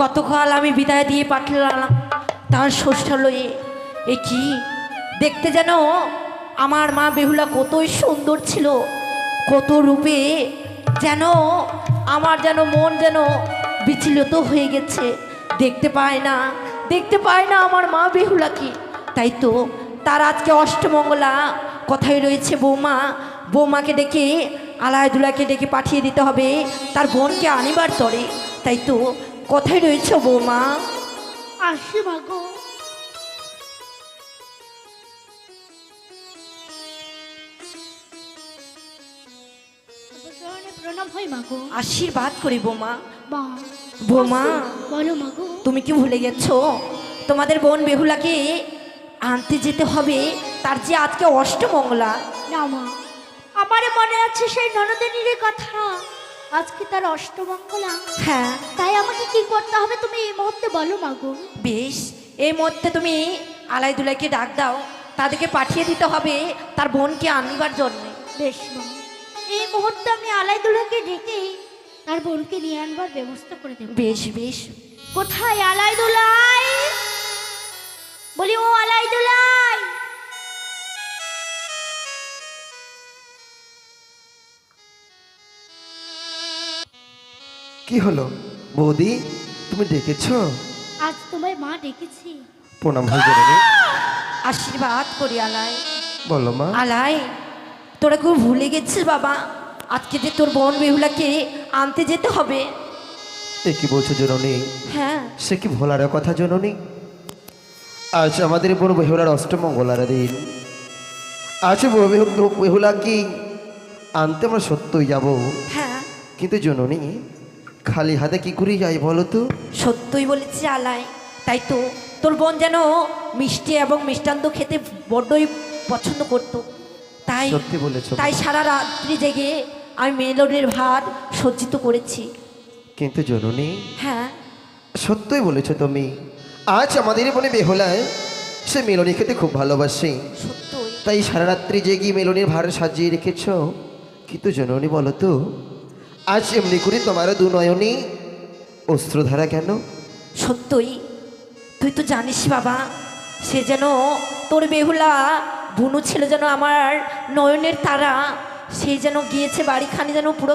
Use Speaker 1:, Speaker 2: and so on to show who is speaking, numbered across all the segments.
Speaker 1: গতকাল আমি বিদায় দিয়ে পাঠালাম, তার ষষ্ঠালয়ে এ কি? দেখতে যেন আমার মা বেহুলা কতই সুন্দর ছিল, কত রূপে যেন আমার যেন মন যেন বিচলিত হয়ে গেছে। দেখতে পায় না, দেখতে পায় না আমার মা বেহুলাকে তাই তো তার আজকে অষ্টমঙ্গলা কথাই রয়েছে বৌমা। বৌমাকে ডেকে, আলায়দুলাকে ডেকে পাঠিয়ে দিতে হবে, তার বোনকে আনিবার তরে। তাই তো কথাই রয়েছে বৌমা।
Speaker 2: আসি মাগো সর্বশরণে প্রণাম হয় মাগো
Speaker 1: আশীর্বাদ করি বৌমা। বৌমা
Speaker 2: বলো মাগো
Speaker 1: তুমি কি ভুলে গেছো? তোমাদের বোন বেহুলাকে আনতে যেতে হবে। তার যে আজকে অষ্টমঙ্গলা।
Speaker 2: না মা আমারে মনে আছে সেই ননদিনীর কথা। আজকে তার অষ্টমঙ্গলা
Speaker 1: হ্যাঁ।
Speaker 2: তাই আমাকে কি করতে হবে তুমি এই মুহূর্তে বলো মাগো
Speaker 1: বেশ এই মধ্যে তুমি আলাইদুলাইকে ডাক দাও। তাদেরকে পাঠিয়ে দিতে হবে তার বোনকে আনবার জন্য।
Speaker 2: বেশ মা। এই মুহূর্তে আমি আলাইদুলাকে ডেকে তার বোনকে নিয়ে আনবার ব্যবস্থা করে দেব।
Speaker 1: বেশ বেশ।
Speaker 2: কোথায় আলাইদুলাই বলি ও আলাইদুলাই
Speaker 3: কি হলো? বৌদি তুমি ডেকেছ?
Speaker 2: আজ তোমায় মা ডেকেছি।
Speaker 3: প্রণাম হয়ে
Speaker 1: আশীর্বাদ করি আলাই
Speaker 3: বলো মা।
Speaker 1: আলাই তোরা খুব ভুলে গেছিস বাবা? আজকে যে তোর বোন বেহুলাকে আনতে যেতে হবে।
Speaker 3: এ কি বলছো জননী?
Speaker 1: হ্যাঁ।
Speaker 3: সে কি ভোলার কথা জননী? আজ আমাদের বড় বেহুলার অষ্টমঙ্গলার দিন। আজ বড় বেহু- বেহুলা কি আনতে আমরা সত্যই যাব।
Speaker 1: হ্যাঁ।
Speaker 3: কিন্তু জননী খালি হাতে কি করে যাই বলো তো?
Speaker 1: সত্যই বলেছি আলাই। তাই তো তোর বোন যেন মিষ্টি এবং মিষ্টান্ত খেতে বড্ডই পছন্দ করতো। তাই
Speaker 3: সত্যি বলেছ
Speaker 1: তাই সারা রাত্রি জেগে আমি মেলনের ভাত সজ্জিত করেছি।
Speaker 3: কিন্তু জননী
Speaker 1: হ্যাঁ।
Speaker 3: সত্যই বলেছ তুমি। আজ আমাদের বনে বেহুলায় সে মেলনি খেতে খুব ভালোবাসে।
Speaker 1: সত্যই।
Speaker 3: তাই সারা রাত্রি জেগে মেলনির ভার সাজিয়ে রেখেছ। কিন্তু জননী বলো তো আজ এমনি করে তোমারও দু নয়নী অস্ত্রধারা কেন?
Speaker 1: সত্যই তুই তো জানিস বাবা সে যেন তোর বেহুলা বুনু ছিল যেন আমার নয়নের তারা সে যেন গিয়েছে বাড়িখানি যেন পুরো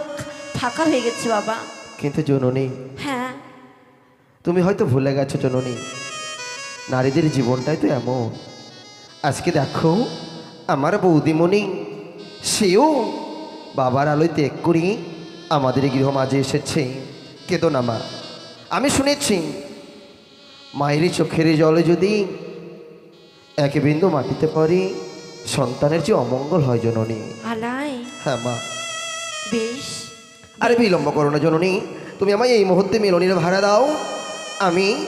Speaker 1: ফাঁকা হয়ে গেছে বাবা।
Speaker 3: কিন্তু জননী
Speaker 1: হ্যাঁ।
Speaker 3: তুমি হয়তো ভুলে গেছো জননী নারীদের জীবনটাই তো এমন। আজকে দেখো আমার বৌদিমণি সেও বাবার আলোয় ত্যাগ করি আমাদের গৃহ মাঝে এসেছে। কেদো না মা। আমি শুনেছি মায়ের চোখের জলে যদি এক বিন্দু মাটিতে পড়ে সন্তানের যে অমঙ্গল হয় জননী।
Speaker 1: আলাই।
Speaker 3: হ্যাঁ মা।
Speaker 1: বেশ।
Speaker 3: আরে বিলম্ব করো না জননী। তুমি আমায় এই মুহূর্তে মিলনের ভাড়া দাও। আমি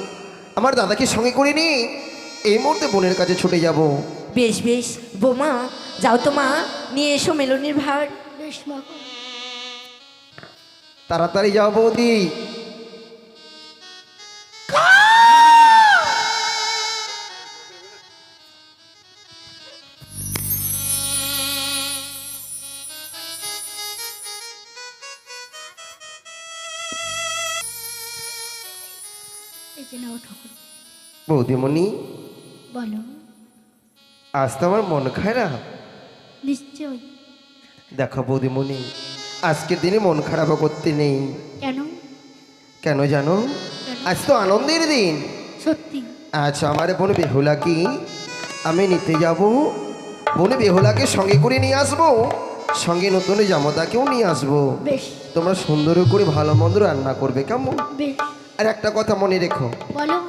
Speaker 3: আমার দাদাকে সঙ্গে করে নিই এই মুহূর্তে বোনের কাছে ছুটে যাব।
Speaker 1: বেশ বেশ। বোমা যাও তো মা। নিয়ে এসো মেলনির ভার।
Speaker 2: বেশ মাগো
Speaker 3: তাড়াতাড়ি যাও বৌদি। বৌদিমণি
Speaker 2: বলো।
Speaker 3: আজ তো আমার মন খারাপ
Speaker 2: নিশ্চয়ই।
Speaker 3: দেখো বৌদিমণি আজকের দিনে মন খারাপও করতে নেই।
Speaker 2: কেন?
Speaker 3: কেন জানো? আজ তো আনন্দের দিন।
Speaker 2: সত্যি?
Speaker 3: আজ আমার বোন বেহুলাকে আমি নিতে যাব। বোন বেহুলাকে সঙ্গে করে নিয়ে আসব। সঙ্গে নতুন জামতাকেও নিয়ে আসব।
Speaker 2: বেশ।
Speaker 3: তোমরা সুন্দর করে ভালো মন্দ রান্না করবে কেমন?
Speaker 2: বেশ।
Speaker 3: আর একটা কথা মনে রেখো।
Speaker 2: বলো।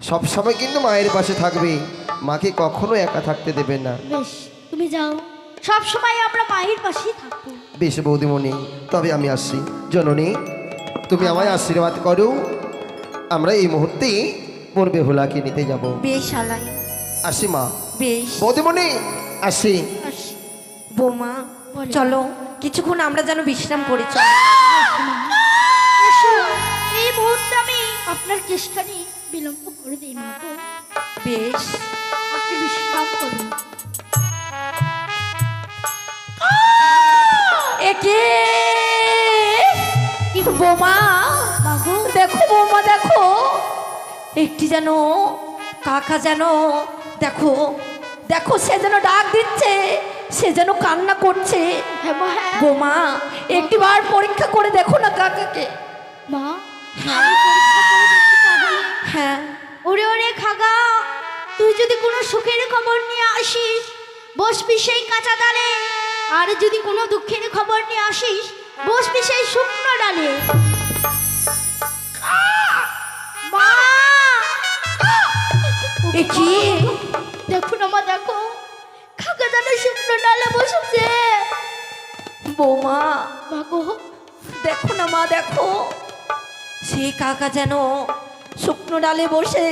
Speaker 3: সব সময় কিন্তু মায়ের পাশে থাকবে। মাকে কখনো একা থাকতে দেবে না।
Speaker 2: বেশ। তুমি যাও। সব সময় আমরা মায়ের পাশেই থাকব।
Speaker 3: বেশ বৌদিমণি তবে আমি আসছি। জননী তুমি আমায় আশীর্বাদ করো। আমরা এই মুহূর্তে বোন বেহুলাকে নিতে যাব।
Speaker 1: বেশ আলাই।
Speaker 3: আসি মা।
Speaker 1: বেশ।
Speaker 3: বৌদিমণি আসি।
Speaker 2: আসি।
Speaker 1: বৌমা চলো কিছুক্ষণ আমরা যেন বিশ্রাম করি চলো।
Speaker 2: এসো, এই মুহূর্তে আমি আপনার চেষ্টানি বিলম্ব করে দিই
Speaker 1: বেশ।
Speaker 2: আপনি বিশ্রাম করুন।
Speaker 1: একে বোমা? দেখো বৌমা দেখো। একটি যেন কাকা যেন দেখো দেখো সে যেন ডাক দিচ্ছে সে যেন কান্না করছে।
Speaker 2: হ্যাঁ মা হ্যাঁ।
Speaker 1: বোমা একটিবার পরীক্ষা করে দেখো না কাকাকে।
Speaker 2: মা তাহলে।
Speaker 1: হ্যাঁ।
Speaker 2: ওরে ওরে খাগা তুই যদি কোনো সুখের খবর নিয়ে আসিস বসবি সেই কাঁচা ডালে। আর যদি কোনো দুঃখের খবর নিয়ে আসিস বসবি সেই শুকনো ডালে। মা!
Speaker 1: এ কি?
Speaker 2: দেখো না মা দেখো। খাগা যেন শুকনো ডালে বসেছে।
Speaker 1: বৌমা
Speaker 2: মা গো।
Speaker 1: দেখো না মা দেখো। সে কাকা যেন শুকনো ডালে বসে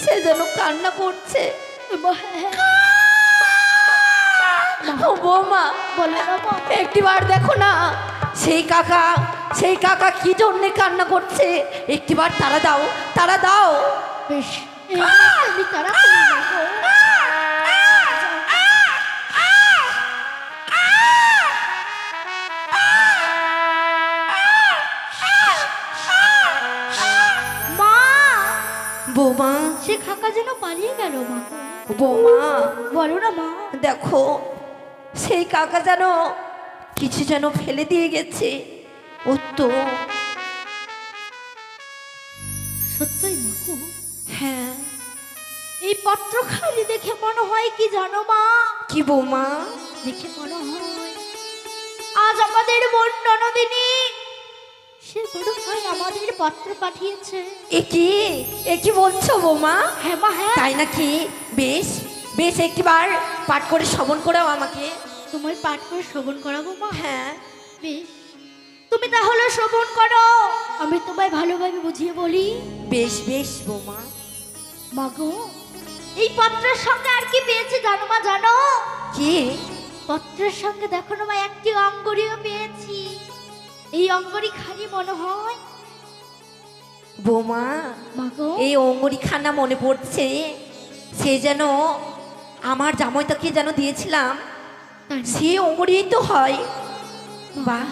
Speaker 1: সে যেন কান্না করছে।
Speaker 2: হ্যাঁ,
Speaker 1: ও বৌমা
Speaker 2: বলো
Speaker 1: একটিবার দেখো না। সেই কাকা সেই কাকা কি জন্যে কান্না করছে? একটিবার তারা দাও তারা দাও।
Speaker 2: বেশ আমি তারা
Speaker 1: বৌমা।
Speaker 2: সে খাকা যেন পালিয়ে গেল মা।
Speaker 1: বৌমা
Speaker 2: বলো না মা।
Speaker 1: দেখো সেই কাকা যেন কিছু যেন ফেলে দিয়ে গেছে। ও তো।
Speaker 2: সত্যই মা গো।
Speaker 1: হ্যাঁ।
Speaker 2: এই পত্র খালি দেখে মনে হয় কি জানো মা?
Speaker 1: কি বৌমা?
Speaker 2: দেখে মনে হয় আজ আমাদের বোন ননদিনী সে মনে হয় আমাদের পত্র পাঠিয়েছে।
Speaker 1: এ কি? এ কি বলছো বৌমা?
Speaker 2: হ্যাঁ মা হ্যাঁ।
Speaker 1: তাই নাকি? বেশ। বেশ একটিবার পাঠ করে শ্রবণ করাও আমাকে।
Speaker 2: তোমায় পাঠ করে শ্রবণ করাবো মা?
Speaker 1: হ্যাঁ।
Speaker 2: বেশ। তুমি তাহলে শ্রবণ করো। আমি তোমায় ভালোভাবে বুঝিয়ে বলি।
Speaker 1: বেশ বেশ বৌমা।
Speaker 2: মাগো এই পত্রের সঙ্গে আর কি পেয়েছে জানো মা জানো?
Speaker 1: কি?
Speaker 2: পত্রের সঙ্গে দেখো না মা একটি অঙ্গরিও পেয়েছি। এই অঙ্গরি খালি মনে হয়?
Speaker 1: বৌমা
Speaker 2: মাগো
Speaker 1: এই অঙ্গরি খানা মনে পড়ছে সে যেন আমার জামাইটাকে যেন দিয়েছিলাম সে অঙ্গরি তো হয়। বাহ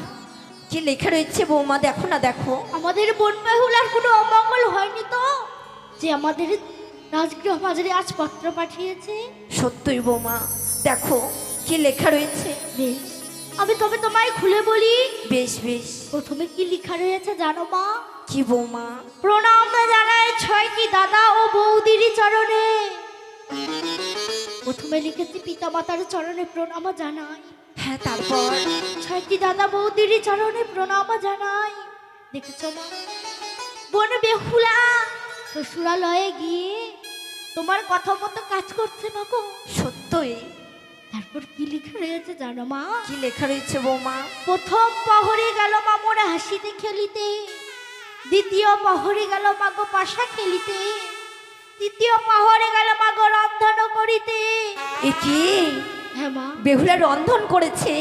Speaker 1: কি লেখা রয়েছে বৌমা দেখো না দেখো।
Speaker 2: আমাদের বন বেহুলার কোনো অমঙ্গল হয়নি তো? যে আমাদের রাজগৃহ বাজারে আজ পত্র পাঠিয়েছে?
Speaker 1: সত্যই বৌমা দেখো কি লেখা রয়েছে।
Speaker 2: বেশ। আমি তবে তোমায় খুলে বলি।
Speaker 1: বেশ বেশ।
Speaker 2: প্রথমে কি লেখা রয়েছে জানো মা?
Speaker 1: কি বৌমা?
Speaker 2: প্রণাম জানায় ছয়টি দাদা ও বৌদির চরণে। প্রথমে লিখেছি পিতা মাতার চরণে প্রণাম জানাই।
Speaker 1: হ্যাঁ তারপর?
Speaker 2: ছয়টি দাদা বৌদির চরণে প্রণাম জানাই। দেখেছ মা? বোন বেহুলা শ্বশুরালয়ে গিয়ে তোমার কথা মতো কাজ করছে না গো।
Speaker 1: সত্যই?
Speaker 2: তারপর কি লেখা রয়েছে জানো মা?
Speaker 1: কি লেখা রয়েছে বৌমা?
Speaker 2: প্রথম পহরে গেল মা মোরা হাসিতে খেলিতে দ্বিতীয় পহরে গেল মা গো পাশা খেলিতে। তৃতীয় পহরে গেল মাগো রন্ধন করিতে।
Speaker 1: এ কি?
Speaker 2: হ্যাঁ মা।
Speaker 1: বেহুলা রন্ধন করেছে।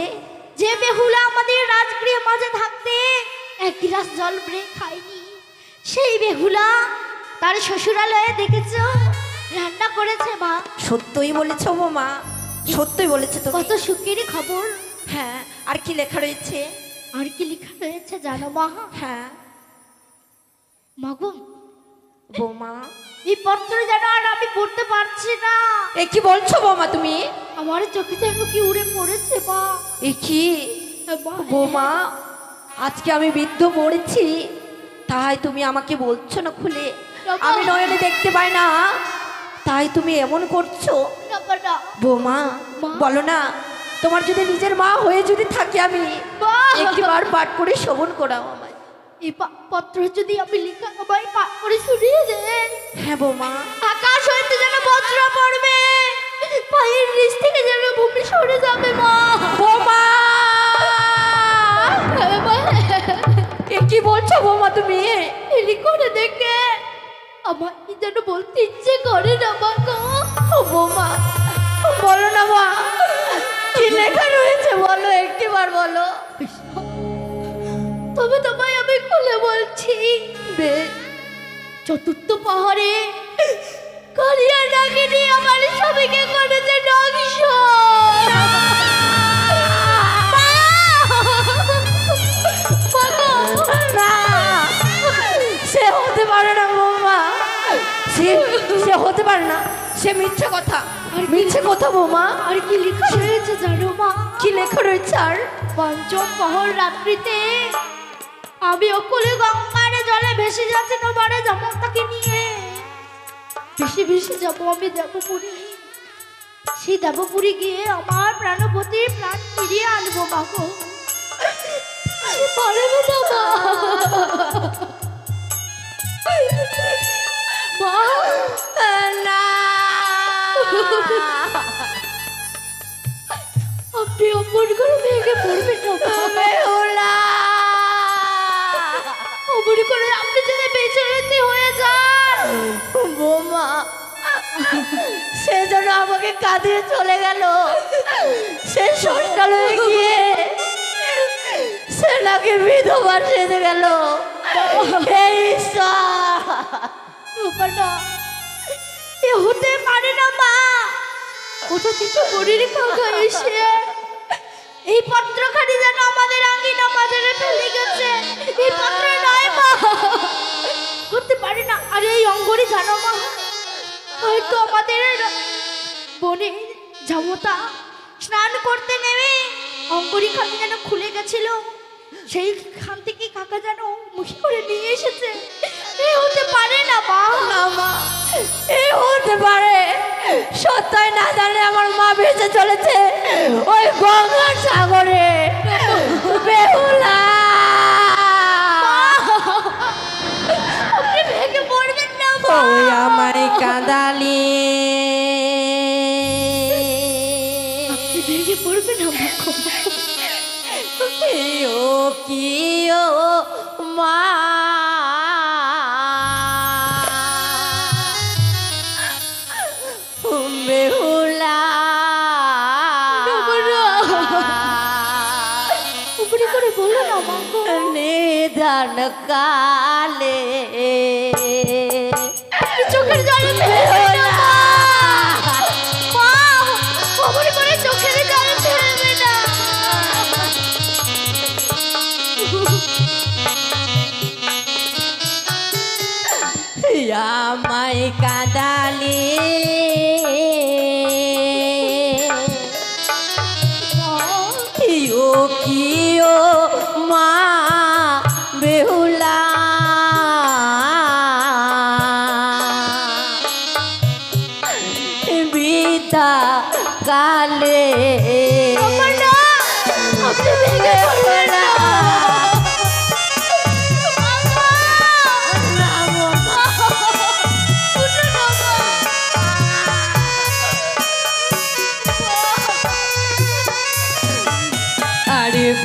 Speaker 2: যে বেহুলা আমাদের রাজগৃহে মাঝে থাকতে এক গিলাস জল ব্রে খায়নি সেই বেহুলা তার শ্বশুরালয়ে দেখেছ? রান্না করেছে মা।
Speaker 1: সত্যই বলেছ মা সত্যই বলেছে তো
Speaker 2: কত সুখেরই খবর।
Speaker 1: হ্যাঁ আর কি লেখা রয়েছে?
Speaker 2: আর কি লেখা রয়েছে জানো মা?
Speaker 1: হ্যাঁ।
Speaker 2: মাগো
Speaker 1: বৌমা।
Speaker 2: এই পত্র যেন আর আমি পড়তে পারছি না।
Speaker 1: এ কি বলছো বৌমা তুমি?
Speaker 2: আমার চোখে যেন কি উড়ে পড়েছে মা।
Speaker 1: এ কি? বৌমা আজকে আমি বৃদ্ধ পড়েছি তাই তুমি আমাকে বলছো না খুলে? আমি নয়নে দেখতে পাই না। তাই তুমি এমন করছ। বৌমা বলো না তোমার যদি নিজের মা হয়ে যদি থাকি আমি। একটিবার পাঠ করে শোভন করাও আমায়।
Speaker 2: এই পা- পত্র যদি আমি লিখা আমায় পাঠ করে শুনিয়ে দেন।
Speaker 1: হ্যাঁ বৌমা।
Speaker 2: আকাশ হইতে যেন বজ্র পড়বে পায়ের নিচ থেকে যেন ভূমি সরে যাবে মা।
Speaker 1: বৌমা। এ কি বলছো বৌমা তুমি?
Speaker 2: এলি করে দেখে আমার কি যেন বলতে ইচ্ছে করে না মা গো।
Speaker 1: বৌমা বলো না মা কি লেখা রয়েছে বলো একটিবার বলো।
Speaker 2: তবে তোমায় আমি খুলে বলছি
Speaker 1: বেশ
Speaker 2: চতুর্থ পাহাড়ে কালিয়া ডাকিনি আমার করেছে
Speaker 1: সে হতে পারে না বৌমা। সে সে হতে পারে না। সে মিথ্যে কথা। মিথ্যে কথা বৌমা।
Speaker 2: আর কি লেখা রয়েছে জানো মা?
Speaker 1: কি লেখা রয়েছে আর?
Speaker 2: পঞ্চম পহর রাত্রিতে আমি অকুলে গঙ্গার জলে ভেসে যাচ্ছি তোমার জামতাকে নিয়ে। ভেসে ভেসে যাব, আমি দেবপুরী। সেই দেবপুরী গিয়ে আমার প্রাণপতির প্রাণ ফিরিয়ে আনব না আপনি অপর করে ভেঙে পড়বেন না মা।
Speaker 1: বেহুলা
Speaker 2: অমর করে আপনি যদি বেচেরাতে হয়ে যান।
Speaker 1: বৌমা সে যেন আমাকে কাঁদিয়ে চলে গেল। সে সকালে গিয়ে সে নাকি বিধবা সেজে গেল!
Speaker 2: এ হতে পারে না মা। কোথা থেকে পরির কাকা এসে এই পত্রখানি যেন আমাদের আঙ্গিনা বাজারে ফেলে গেছে। এই পত্র নয় মা। হতে পারে না। আরে এই অঙ্গরে জানো মা, হয়তো আমাদের বনে জামতা স্নান করতে নেমে অঙ্গরি খানি যেন খুলে গেছিল। সেইখান থেকে কাকা যেন মুখে করে নিয়ে এসেছে। এ হতে পারে না মা।
Speaker 1: আমার মা বেঁচে চলেছে। ওই গঙ্গার সাগরে। বেহুলা। ওই আমায় কাঁদালি।
Speaker 2: না
Speaker 1: ও কি ও মা।
Speaker 2: উপরে করে বলো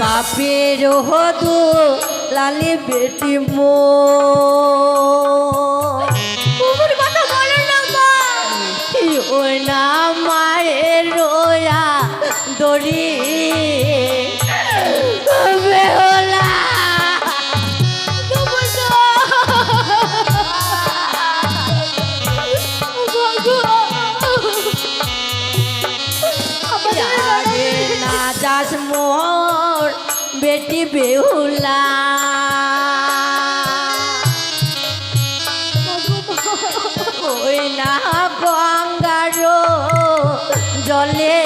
Speaker 1: বাপের হদু লালি বেটি মো।
Speaker 2: না
Speaker 1: মায়ের রোয়া দড়ি। যাস বেটি বেহুলা। ওই না গঙ্গার জলে।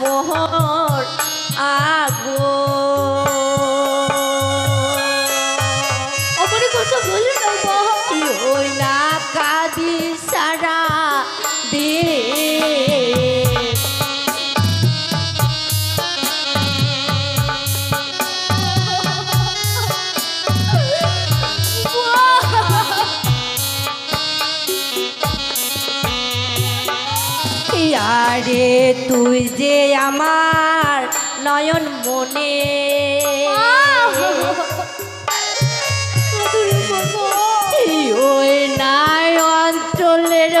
Speaker 1: মোহর আগো নয়ন মনে। ওই নাই অঞ্চলের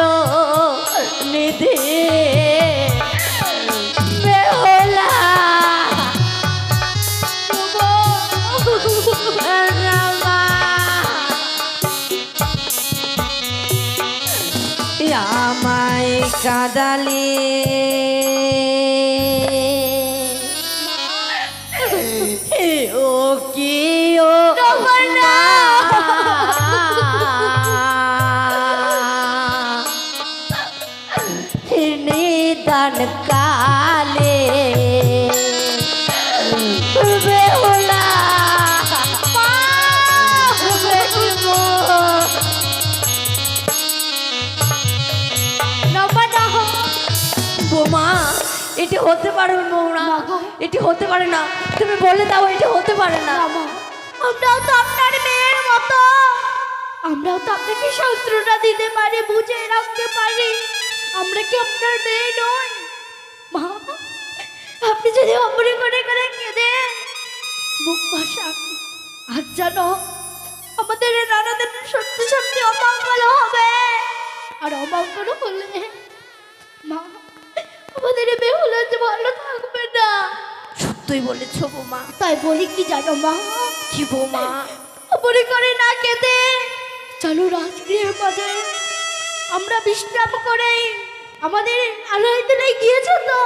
Speaker 1: নিধি। কাদালি ও
Speaker 2: আমরাও তো আপনার মেয়ের মতো। আমরাও তো আপনাকে শত্রুটা দিতে পারি, বুঝে রাখতে পারি। আমরা কি আপনার মেয়ে নই? মা, আপনি যদি অমরে করে করে কেঁদে মুখ ভাসান আর জানো আমাদের নানাদের সত্যি সত্যি অমঙ্গল হবে। আর অমঙ্গল হলে মা, আমাদের এই বেহুলা যে ভালো থাকবে না।
Speaker 1: সত্যই বলেছ বোমা?
Speaker 2: তাই বলি কি জানো মা?
Speaker 1: কি বোমা?
Speaker 2: উপরে করে না কেঁদে। চলো রাজগৃহের মাঝে। আমরা বিশ্রাম করে আমাদের আলোয় দিলে গিয়েছে তো?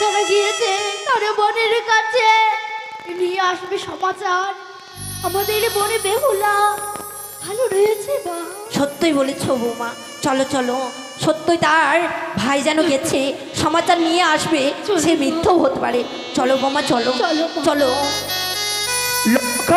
Speaker 2: তারা গিয়েছে তারা বনের কাছে। নিয়ে আসবে সমাচার। আমাদের বনে বেহুলা। ভালো রয়েছে মা।
Speaker 1: সত্যই বলেছ বৌমা। চলো চলো। সত্যই তার ভাই যেন গেছে সমাচার নিয়ে আসবে সে মিথ্য হতে পারে। চলো বোমা চলো।
Speaker 2: চলো,
Speaker 1: চলো।
Speaker 3: লক্ষ্য